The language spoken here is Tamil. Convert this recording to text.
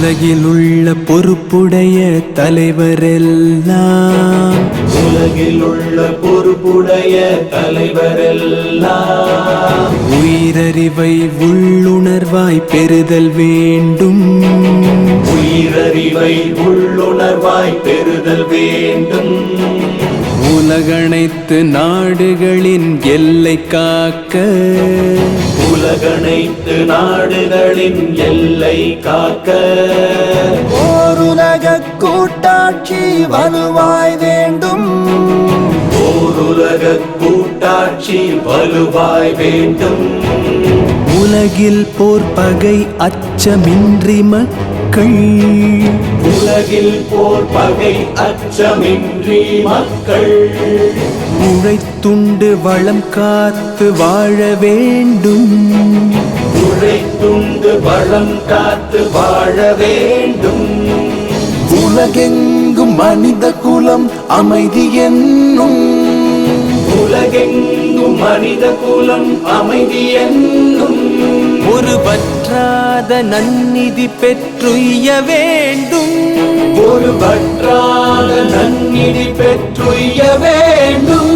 உலகில் உள்ள பொறுப்புடைய தலைவரெல்லாம். உலகில் உள்ள பொறுப்புடைய தலைவரெல்லாம். உயிரறிவை உள்ளுணர்வாய் பெறுதல் வேண்டும். உயிரறிவை உள்ளுணர்வாய் பெறுதல் வேண்டும். உலகனைத்து நாடுகளின் எல்லை காக்க. உலகனைத்து நாடுகளின் எல்லை காக்க. ஓருலக கூட்டாட்சி வலுவாய் வேண்டும். ஓருலக கூட்டாட்சி வலுவாய் வேண்டும். உலகில் போர் பகை அச்சமின்றி மக்கள். உலகில் போர் பகை அச்சமின்றி மக்கள். உழைத்துண்டு வளம் காத்து வாழ வேண்டும். உழைத்துண்டு வளம் காத்து வாழ வேண்டும். உலகெங்கும் மனித குலம் அமைதி என்னும் உலகெங்கும் மனித குலம் அமைதி என்னும் ஒரு பற்றாத நன்னிதி பெற்றுய்ய வேண்டும். ஒரு பற்றாத நன்னிதி பெற்றுய வேண்டும்.